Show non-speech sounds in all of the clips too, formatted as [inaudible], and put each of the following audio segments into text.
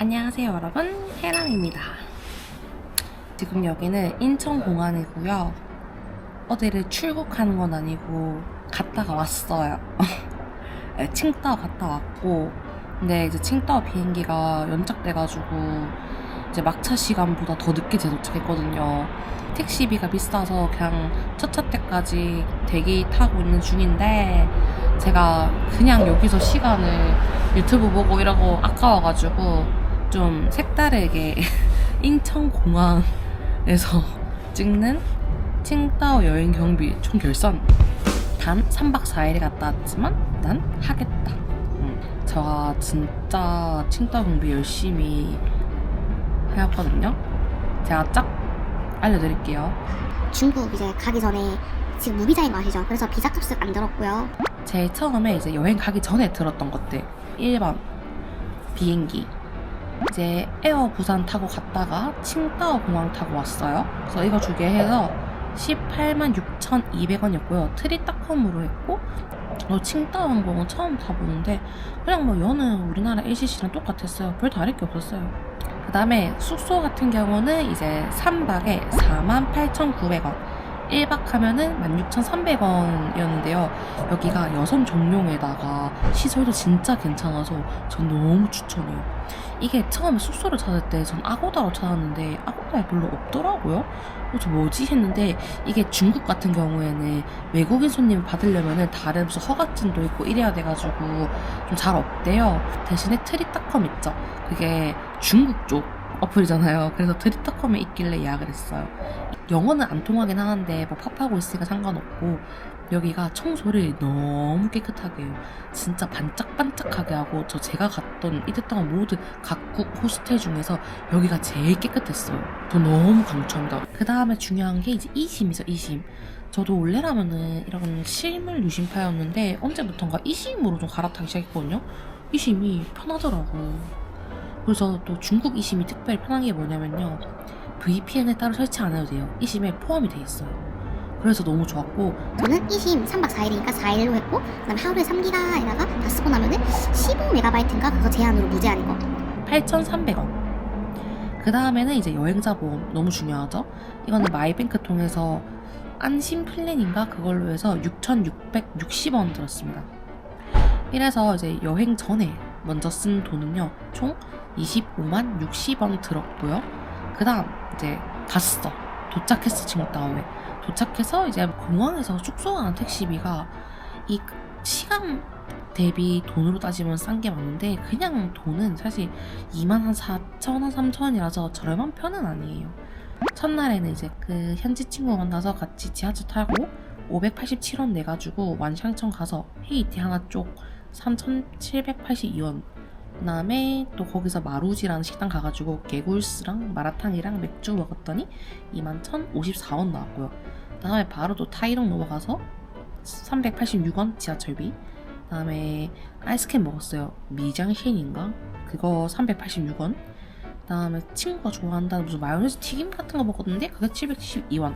안녕하세요 여러분. 해람입니다. 지금 여기는 인천공항이고요. 어디를 출국하는 건 아니고 갔다가 왔어요. [laughs] 네, 칭따오 갔다 왔고 근데 이제 칭따오 비행기가 연착돼가지고 이제 막차 시간보다 더 늦게 재도착했거든요. 택시비가 비싸서 그냥 첫 차 때까지 대기 타고 있는 중인데 제가 그냥 여기서 시간을 유튜브 보고 이러고 아까워가지고 좀 색다르게 [laughs] 인천공항에서 찍는 칭따오 여행 경비 총 결산 단 3박 4일에 갔다 왔지만 난 하겠다. 음, 제가 진짜 칭따오 경비 열심히 해왔거든요. 제가 쫙 알려드릴게요. 중국 이제 가기 전에 지금 무비자인 거 아시죠? 그래서 비자 값을 안 들었고요. 제일 처음에 이제 여행 가기 전에 들었던 것들. 1번 비행기 이제 에어 부산 타고 갔다가 칭따오 공항 타고 왔어요. 그래서 이거 두 개 해서 18만 6,200원이었고요. 트리타컴으로 했고 어, 칭따오 항공은 처음 가보는데 그냥 뭐 여는 우리나라 LCC랑 똑같았어요. 별 다를 게 없었어요. 그 다음에 숙소 같은 경우는 이제 3박에 48,900원 1박 하면은 16,300원이었는데요. 여기가 여성 전용에다가 시설도 진짜 괜찮아서 전 너무 추천해요. 이게 처음에 숙소를 찾을 때 전 아고다로 찾았는데 아고다에 별로 없더라고요. 그래서 뭐지 했는데 이게 중국 같은 경우에는 외국인 손님을 받으려면은 다른 무슨 허가증도 있고 이래야 돼가지고 좀 잘 없대요. 대신에 트리타컴 있죠. 그게 중국 쪽 어플이잖아요. 그래서 트리타컴에 있길래 예약을 했어요. 영어는 안 통하긴 하는데 뭐 팝하고 있으니까 상관없고 여기가 청소를 너무 깨끗하게 해요. 진짜 반짝반짝하게 하고 저 제가 갔던 이때 동안 모든 각국 호스텔 중에서 여기가 제일 깨끗했어요. 저 너무 강추합니다. 그 다음에 중요한 게 이제 이심이죠, 이심. 저도 원래라면은 이런 실물 유심파였는데 언제부턴가 이심으로 좀 갈아타기 시작했거든요. 이심이 편하더라고. 그래서 또 중국 이심이 특별히 편한 게 뭐냐면요. VPN을 따로 설치 안 해도 돼요. 이심에 포함이 돼 있어요. 그래서 너무 좋았고 저는 2심 3박 4일이니까 4일로 했고 그다음에 하루에 3기가에다가 다 쓰고 나면은 15메가바이트인가 그거 제한으로 무제한인 거. 8,300원. 그 다음에는 이제 여행자 보험 너무 중요하죠. 이거는 마이뱅크 통해서 안심 플랜인가 그걸로 해서 6,660원 들었습니다. 이래서 이제 여행 전에 먼저 쓴 돈은요 총 25만 60원 들었고요. 그 다음 이제 갔어. 도착했어 칭따오에. 도착해서 이제 공항에서 숙소 가는 택시비가 이 시간 대비 돈으로 따지면 싼 게 맞는데 그냥 돈은 사실 2만 한 4천 원, 3천 원이라서 저렴한 편은 아니에요. 첫날에는 이제 그 현지 친구 만나서 같이 지하철 타고 587원 내가지고 완샹천 가서 헤이티 하나 쪽 3,782원 그 다음에 또 거기서 마루지라는 식당 가가지고 개굴스랑 마라탕이랑 맥주 먹었더니 21,054원 나왔고요. 그 다음에 바로 또 타이롱 넘어가서 386원 지하철비 그 다음에 아이스크림 먹었어요. 미장셴인가? 그거 386원 그 다음에 친구가 좋아한다는 무슨 마요네즈 튀김 같은 거 먹었는데 그게 772원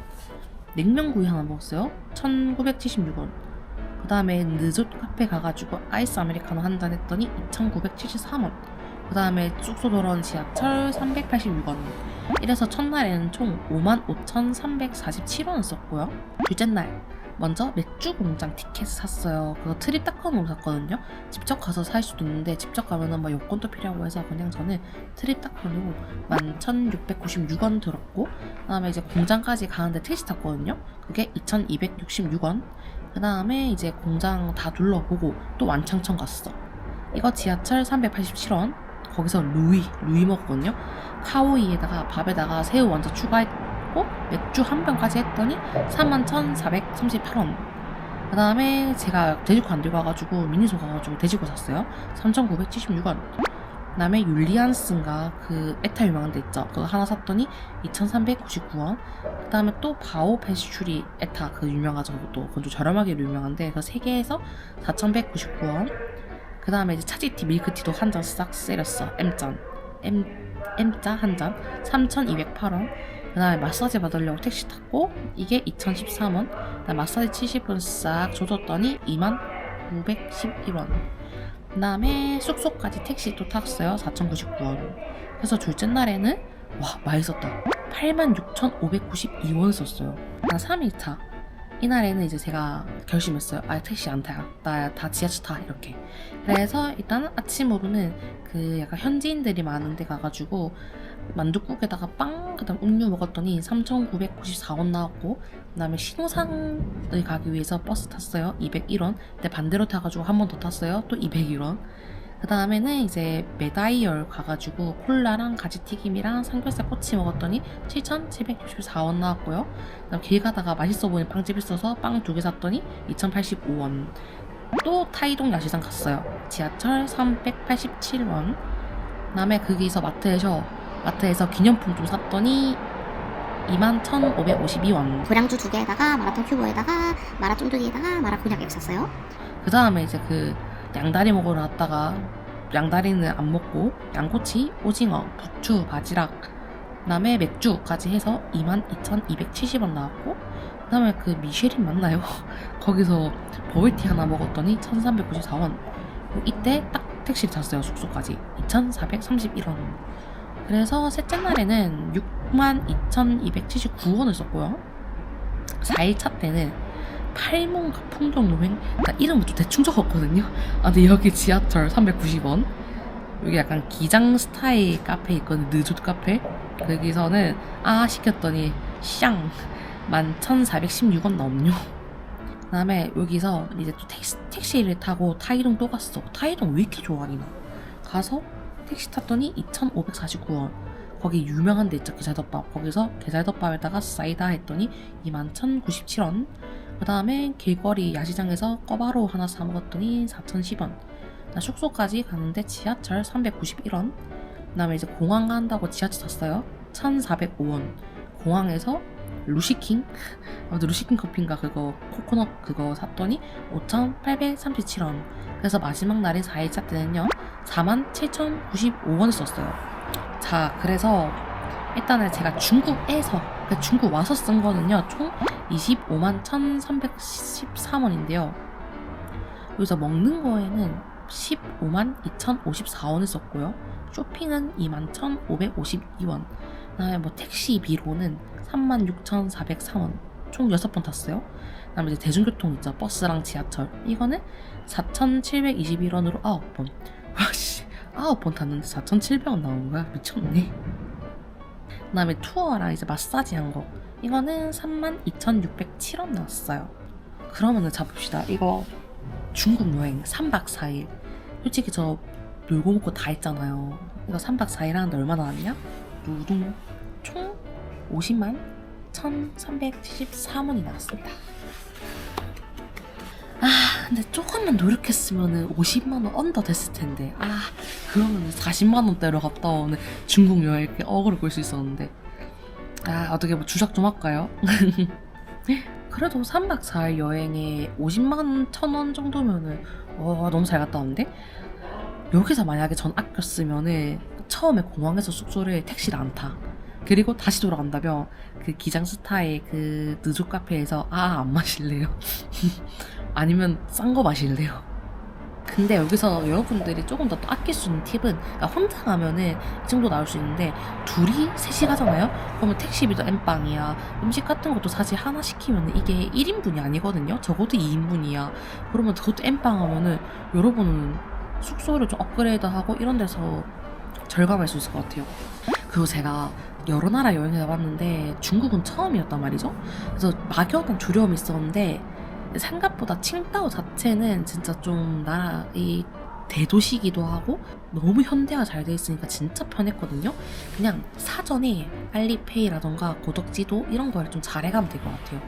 냉면구이 하나 먹었어요. 1976원 그 다음에 느조 카페 가가지고 아이스 아메리카노 한 잔 했더니 2,973원. 그 다음에 숙소 돌아온 지하철 386원. 이래서 첫날에는 총 55,347원을 썼고요. 둘째 날 먼저 맥주 공장 티켓을 샀어요. 그거 트립타컴으로 샀거든요. 직접 가서 살 수도 있는데 직접 가면은 뭐 여권도 필요하고 해서 그냥 저는 트립타컴으로 11,696원 들었고 그다음에 이제 공장까지 가는데 택시 탔거든요. 그게 2,266원. 그 다음에 이제 공장 다 둘러보고 또 완창천 갔어. 이거 지하철 387원. 거기서 루이, 루이 먹었거든요. 카오이에다가 밥에다가 새우 완전 추가했고 맥주 한 병까지 했더니 31,438원. 그 다음에 제가 돼지고 안 들고 와가지고 미니소 가가지고 돼지고 샀어요. 3,976원. 그 다음에 율리안스인가 그 에타 유명한 데 있죠. 그거 하나 샀더니 2,399원. 그 다음에 또 바오 페스츄리 에타 그 유명하죠. 그것도 그건 좀 저렴하게 유명한데 그세 개에서 4,199원. 그 다음에 이제 차지티 밀크티도 한 잔 싹 세렸어. M잔. M, M자 한 잔. 3,208원. 그 다음에 마사지 받으려고 택시 탔고 이게 2,013원. 그 다음에 마사지 70분 싹 줘줬더니 2만 911원. 그 다음에 숙소까지 택시 또 탔어요. 4,099원. 그래서 둘째 날에는 와 많이 썼다. 86,592원 썼어요. 나 3일 차. 이날에는 이제 제가 결심했어요. 아 택시 안 타. 나다 지하철 타 이렇게. 그래서 일단 아침으로는 그 약간 현지인들이 많은 데 가가지고 만둣국에다가 빵 그 다음 음료 먹었더니 3,994원 나왔고 그 다음에 신호산을 가기 위해서 버스 탔어요. 201원. 근데 반대로 타가지고 한 번 더 탔어요. 또 201원. 그 다음에는 이제 메다이얼 가가지고 콜라랑 가지튀김이랑 삼겹살 꼬치 먹었더니 7,764원 나왔고요. 그다음 길 가다가 맛있어 보이는 빵집 있어서 빵 두 개 샀더니 2,085원. 또 타이동 야시장 갔어요. 지하철 387원. 그 다음에 거기서 마트에서 마트에서 기념품 좀 샀더니 21,552원. 고량주 두 개에다가 마라탕 큐브에다가 마라 쫀득이에다가 마라 곤약 앱 샀어요. 그 다음에 이제 그 양다리 먹으러 갔다가 양다리는 안 먹고 양꼬치, 오징어, 부추, 바지락, 그다음에 맥주까지 해서 22,270원 나왔고 그다음에 그 미쉐린 맞나요? [laughs] 거기서 버블티 하나 먹었더니 1,394원. 이때 딱 택시를 탔어요 숙소까지 2,431원. 그래서 셋째 날에는 62,279원을 썼고요. 4일차 때는 팔문가 풍경 여행 나 이름은 좀 대충 적었거든요. 아 근데 여기 지하철 390원. 여기 약간 기장 스타일 카페 있거든요. 느조 카페. 거기서는 아 시켰더니 샹 11,416원 넘요 그 다음에 여기서 이제 또 택시, 택시를 타고 타이동 또 갔어. 타이동 왜 이렇게 좋아하니? 나 가서 택시 탔더니 2,549원 거기 유명한 데 있죠 게살덮밥 거기서 게살덮밥에다가 사이다 했더니 21,097원 그 다음에 길거리 야시장에서 꿔바로 하나 사 먹었더니 4,010원. 나 숙소까지 가는데 지하철 391원. 그 다음에 이제 공항 간다고 지하철 탔어요. 1,405원. 공항에서 루시킹? [laughs] 아무튼 루시킹 커피인가 그거 코코넛 그거 샀더니 5,837원. 그래서 마지막 날인 4일차 때는요. 47,095원을 썼어요. 자, 그래서 일단은 제가 중국에서 그러니까 중국 와서 쓴 거는요. 총 25만 1,313원인데요. 여기서 먹는 거에는 15만 2,054원을 썼고요. 쇼핑은 2만 1,552원. 그다음에 뭐 택시비로는 3만 6,403원. 총 6번 탔어요. 그다음에 이제 대중교통 있죠. 버스랑 지하철. 이거는 4,721원으로 9번. 와씨, 9번 탔는데 4,700원 나온 거야? 미쳤네. 그 다음에 투어랑 이제 마사지 한 거. 이거는 32,607원 나왔어요. 그러면은 잡읍시다. 이거 중국 여행 3박 4일. 솔직히 저 놀고 먹고 다 했잖아요. 이거 3박 4일 하는데 얼마 나왔냐? 누둥 총 50만 1,374원이 나왔습니다. 아, 근데 조금만 노력했으면은 50만 원 언더 됐을 텐데. 아, 그러면 40만 원대로 갔다 오는 중국 여행 어그로 끌수 있었는데. 아, 어떻게 뭐 주작 좀 할까요? [laughs] 그래도 3박 4일 여행에 50만 천 원 정도면은 와 너무 잘 갔다 왔는데 여기서 만약에 전 아꼈으면은 처음에 공항에서 숙소를 택시를 안 타. 그리고 다시 돌아간다면 그 기장 스타의 그 느조 카페에서 아 안 마실래요? [laughs] 아니면 싼 거 마실래요? 근데 여기서 여러분들이 조금 더 아낄 수 있는 팁은 그러니까 혼자 가면은 이 정도 나올 수 있는데 둘이 셋이 가잖아요? 그러면 택시비도 엠빵이야 음식 같은 것도 사실 하나 시키면 이게 1인분이 아니거든요 적어도 2인분이야 그러면 그것도 엠빵 하면은 여러분은 숙소를 좀 업그레이드하고 이런 데서 절감할 수 있을 것 같아요 그리고 제가 여러 나라 여행을 해봤는데 중국은 처음이었단 말이죠 그래서 막연한 두려움이 있었는데 생각보다 칭다오 자체는 진짜 좀 나라 이 대도시기도 하고 너무 현대화 잘 돼 있으니까 진짜 편했거든요. 그냥 사전에 알리페이라던가 고덕지도 이런 걸 좀 잘해가면 될 것 같아요.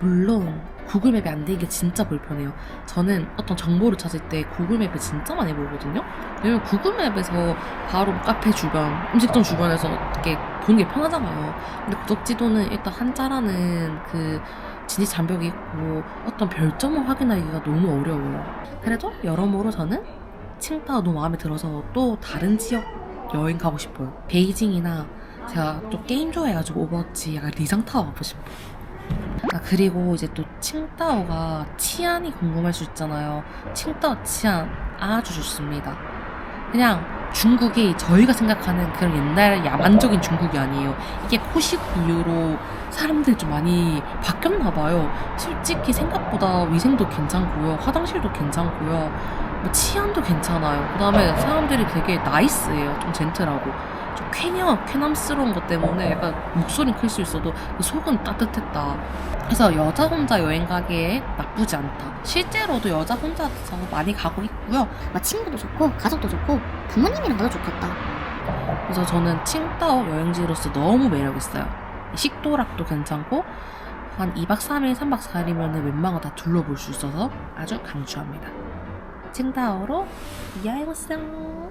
물론 구글맵이 안 되는 게 진짜 불편해요. 저는 어떤 정보를 찾을 때 구글맵을 진짜 많이 보거든요. 왜냐면 구글맵에서 바로 카페 주변, 음식점 주변에서 이렇게 보는 게 편하잖아요. 근데 고덕지도는 일단 한자라는 그 진입 장벽이 있고 어떤 별점을 확인하기가 너무 어려워요. 그래도 여러모로 저는 칭다오 너무 마음에 들어서 또 다른 지역 여행 가고 싶어요. 베이징이나 제가 또 게임 좋아해가지고 오버워치 약간 리장타워 가고 싶어요. 아, 그리고 이제 또 칭따오가 치안이 궁금할 수 있잖아요. 칭따오 치안 아주 좋습니다. 그냥 중국이 저희가 생각하는 그런 옛날 야만적인 중국이 아니에요. 이게 코식 이후로 사람들이 좀 많이 바뀌었나 봐요. 솔직히 생각보다 위생도 괜찮고요. 화장실도 괜찮고요. 뭐 치안도 괜찮아요. 그 다음에 사람들이 되게 나이스해요. 좀 젠틀하고. 좀 쾌녀, 쾌남스러운 것 때문에 약간 목소리는 클 수 있어도 그 속은 따뜻했다. 그래서 여자 혼자 여행 가기에 나쁘지 않다. 실제로도 여자 혼자서 많이 가고 있고요. 막 친구도 좋고 가족도 좋고 부모님이랑 가도 좋겠다. 그래서 저는 칭따오 여행지로서 너무 매력있어요. 식도락도 괜찮고, 한 2박 3일, 3박 4일이면 웬만한 거 다 둘러볼 수 있어서 아주 강추합니다. 여행 왔어요.